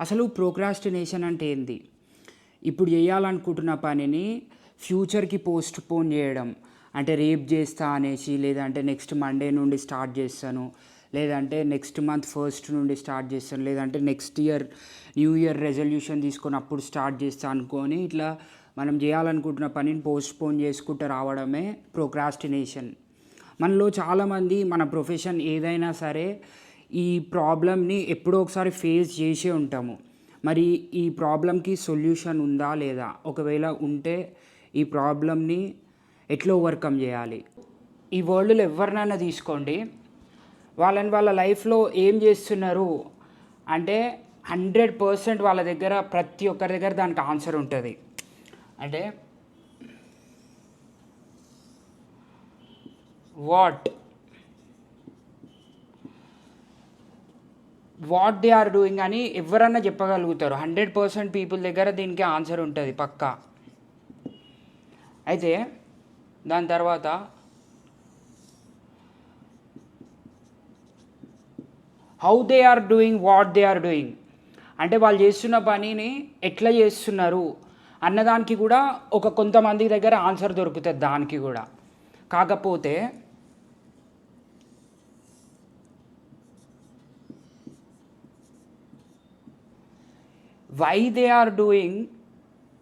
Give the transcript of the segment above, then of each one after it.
అసలు ప్రోక్రాస్టినేషన్ అంటే ఏంది? ఇప్పుడు చేయాలనుకుంటున్న పనిని ఫ్యూచర్కి పోస్ట్ పోన్ చేయడం. అంటే రేపు చేస్తా అనేసి లేదంటే నెక్స్ట్ మండే నుండి స్టార్ట్ చేస్తాను లేదంటే నెక్స్ట్ మంత్ ఫస్ట్ నుండి స్టార్ట్ చేస్తాను లేదంటే next year new year resolution తీసుకొని అప్పుడు స్టార్ట్ చేస్తా అనుకొని ఇట్లా మనం చేయాలనుకుంటున్న పనిని పోస్ట్ పోన్ చేసుకుంటూ రావడమే ప్రోక్రాస్టినేషన్. మనలో చాలామంది మన ప్రొఫెషన్ ఏదైనా సరే ఈ ప్రాబ్లమ్ని ఎప్పుడో ఒకసారి ఫేస్ చేసే ఉంటాము. మరి ఈ ప్రాబ్లంకి సొల్యూషన్ ఉందా లేదా? ఒకవేళ ఉంటే ఈ ప్రాబ్లమ్ని ఎట్లా ఓవర్కమ్ చేయాలి? ఈ వరల్డ్లో ఎవరినైనా తీసుకోండి. వాళ్ళని వాళ్ళ లైఫ్లో ఏం చేస్తున్నారు? అంటే హండ్రెడ్ పర్సెంట్ వాళ్ళ దగ్గర ప్రతి ఒక్కరి దగ్గర దానికి ఆన్సర్ ఉంటుంది. అంటే what? What they are doing అని ఎవరన్నా చెప్పగలుగుతారు. హండ్రెడ్ పర్సెంట్ పీపుల్ దగ్గర దీనికి ఆన్సర్ ఉంటుంది పక్కా. అయితే దాని తర్వాత how they are doing what they are doing అంటే వాళ్ళు చేస్తున్న పనిని ఎట్లా చేస్తున్నారు అన్నదానికి కూడా ఒక కొంతమంది దగ్గర ఆన్సర్ దొరుకుతుంది దానికి కూడా. కాకపోతే why they are doing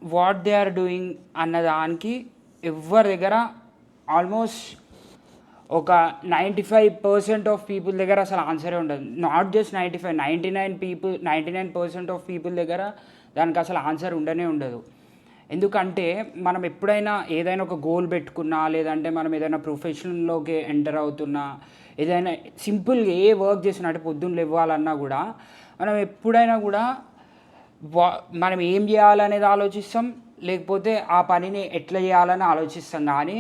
what they are doing అన్నదానికి ఎవరి దగ్గర ఆల్మోస్ట్ ఒక ninety five percent of people దగ్గర అసలు ఆన్సరే ఉండదు. Not just ninety five ninety nine people ninety nine percent of people దగ్గర దానికి అసలు ఆన్సర్ ఉండనే ఉండదు. ఎందుకంటే మనం ఎప్పుడైనా ఏదైనా ఒక గోల్ పెట్టుకున్నా లేదంటే మనం ఏదైనా ప్రొఫెషన్లోకి ఎంటర్ అవుతున్నా ఏదైనా సింపుల్గా ఏ వర్క్ చేసినా అంటే పొద్దున్న ఇవ్వాలన్నా కూడా మనం ఎప్పుడైనా కూడా వా మనం ఏం చేయాలనేది ఆలోచిస్తాం లేకపోతే ఆ పనిని ఎట్లా చేయాలని ఆలోచిస్తాం. కానీ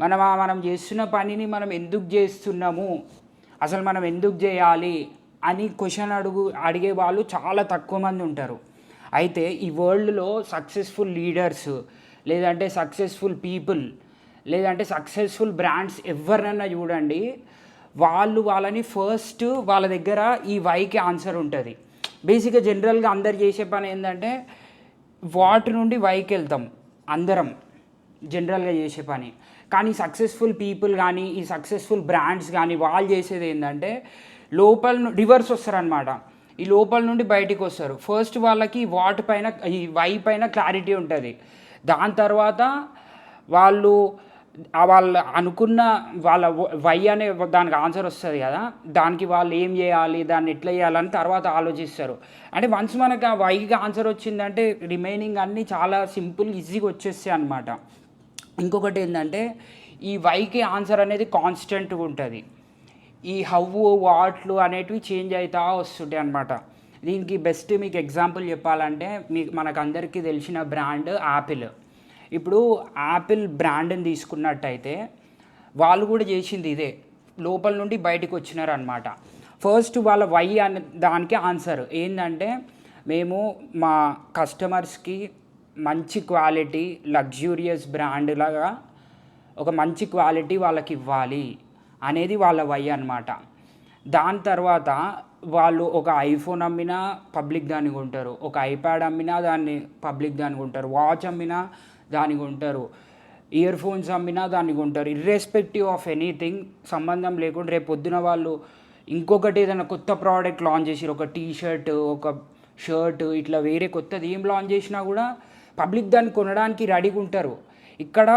మనం ఆ మనం చేస్తున్న పనిని మనం ఎందుకు చేస్తున్నాము? అసలు మనం ఎందుకు చేయాలి అని క్వశ్చన్ అడుగు అడిగే వాళ్ళు చాలా తక్కువ మంది ఉంటారు. అయితే ఈ వరల్డ్లో సక్సెస్ఫుల్ లీడర్స్ లేదంటే సక్సెస్ఫుల్ పీపుల్ లేదంటే సక్సెస్ఫుల్ బ్రాండ్స్ ఎవరినన్నా చూడండి వాళ్ళు వాళ్ళని ఫస్ట్ వాళ్ళ దగ్గర ఈ వైకి ఆన్సర్ ఉంటుంది. బేసిక్గా జనరల్గా అందరు చేసే పని ఏంటంటే వాట్ నుండి వైకి వెళ్తాం అందరం జనరల్గా చేసే పని. కానీ సక్సెస్ఫుల్ పీపుల్ కానీ ఈ సక్సెస్ఫుల్ బ్రాండ్స్ కానీ వాళ్ళు చేసేది ఏంటంటే లోపల రివర్స్ వస్తారనమాట ఈ లోపల నుండి బయటికి వస్తారు. ఫస్ట్ వాళ్ళకి వాటి పైన ఈ వై పైన క్లారిటీ ఉంటుంది. దాని తర్వాత వాళ్ళు వాళ్ళు అనుకున్న వాళ్ళ వై అనే దానికి ఆన్సర్ వస్తుంది కదా. దానికి వాళ్ళు ఏం చేయాలి దాన్ని ఎట్లా చేయాలని తర్వాత ఆలోచిస్తారు. అంటే వన్స్ మనకు ఆ వైకి ఆన్సర్ వచ్చిందంటే రిమైనింగ్ అన్నీ చాలా సింపుల్ ఈజీగా వచ్చేస్తాయి అనమాట ఇంకొకటి ఏంటంటే ఈ వైకి ఆన్సర్ అనేది కాన్స్టెంట్గా ఉంటుంది. ఈ హవ్వు వాట్లు అనేటివి చేంజ్ అవుతా వస్తుంటాయి అనమాట దీనికి బెస్ట్ మీకు ఎగ్జాంపుల్ చెప్పాలంటే మీకు మనకు అందరికీ తెలిసిన బ్రాండ్ యాపిల్ ఇప్పుడు యాపిల్ బ్రాండ్ని తీసుకున్నట్టయితే వాళ్ళు కూడా చేసింది ఇదే. లోపల నుండి బయటకు వచ్చినారనమాట ఫస్ట్ వాళ్ళ వై అనే దానికి ఆన్సర్. ఏంటంటే మేము మా కస్టమర్స్కి మంచి క్వాలిటీ లగ్జూరియస్ బ్రాండ్ లాగా ఒక మంచి క్వాలిటీ వాళ్ళకి ఇవ్వాలి అనేది వాళ్ళ వై అన్నమాట. దాని తర్వాత వాళ్ళు ఒక ఐఫోన్ అమ్మినా పబ్లిక్ దాన్ని కొంటారు. ఒక ఐప్యాడ్ అమ్మినా దాన్ని పబ్లిక్ దాన్ని కొంటారు. వాచ్ అమ్మినా దాన్ని కొంటారు. ఇయర్ ఫోన్స్ అమ్మినా దాన్ని కొంటారు. ఇర్రెస్పెక్టివ్ ఆఫ్ ఎనీథింగ్ సంబంధం లేకుండా రేపు పొద్దున వాళ్ళు ఇంకొకటి ఏదైనా కొత్త ప్రోడక్ట్ లాంచ్ చేసిరు ఒక టీ షర్ట్ ఒక షర్ట్ ఇట్లా వేరే కొత్తది ఏం లాంచ్ చేసినా కూడా పబ్లిక్ దాన్ని కొనడానికి రెడీగా ఉంటారు. ఇక్కడ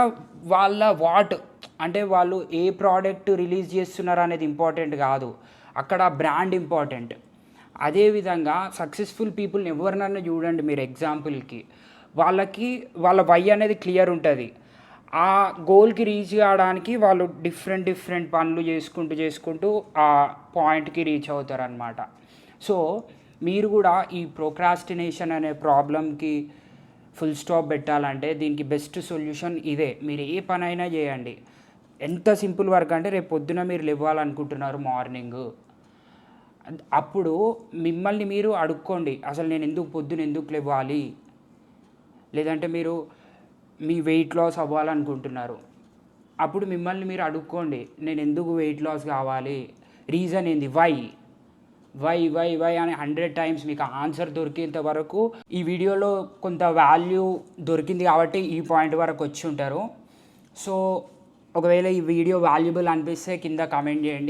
వాళ్ళ వాట్ అంటే వాళ్ళు ఏ ప్రోడక్ట్ రిలీజ్ చేస్తున్నారు అనేది ఇంపార్టెంట్ కాదు. అక్కడ బ్రాండ్ ఇంపార్టెంట్ అదేవిధంగా సక్సెస్ఫుల్ పీపుల్ని ఎవరినన్నా చూడండి మీరు ఎగ్జాంపుల్కి వాళ్ళకి వాళ్ళ వై అనేది క్లియర్ ఉంటుంది. ఆ గోల్కి రీచ్ కావడానికి వాళ్ళు డిఫరెంట్ డిఫరెంట్ పనులు చేసుకుంటూ చేసుకుంటూ ఆ పాయింట్కి రీచ్ అవుతారనమాట సో మీరు కూడా ఈ ప్రోక్రాస్టినేషన్ అనే ప్రాబ్లంకి ఫుల్ స్టాప్ పెట్టాలంటే దీనికి బెస్ట్ సొల్యూషన్ ఇదే. మీరు ఏ పనైనా చేయండి. ఎంత సింపుల్ వర్క్ అంటే రేపు పొద్దున మీరు లేవాలనుకుంటున్నారు మార్నింగ్. అప్పుడు మిమ్మల్ని మీరు అడుక్కోండి. అసలు నేను ఎందుకు పొద్దున ఎందుకు లేవాలి లేదంటే మీరు మీ వెయిట్ లాస్ అవ్వాలనుకుంటున్నారు. అప్పుడు మిమ్మల్ని మీరు అడుక్కోండి నేను ఎందుకు వెయిట్ లాస్ కావాలి? రీజన్ ఏంది? వై వై వై వై అని హండ్రెడ్ టైమ్స్ మీకు ఆన్సర్ దొరికేంత వరకు ఈ వీడియోలో కొంత వాల్యూ దొరికింది కాబట్టి ఈ పాయింట్ వరకు వచ్చి ఉంటారు. సో ఒకవేళ ఈ వీడియో వాల్యుబుల్ అనిపిస్తే కింద కామెంట్ చేయండి.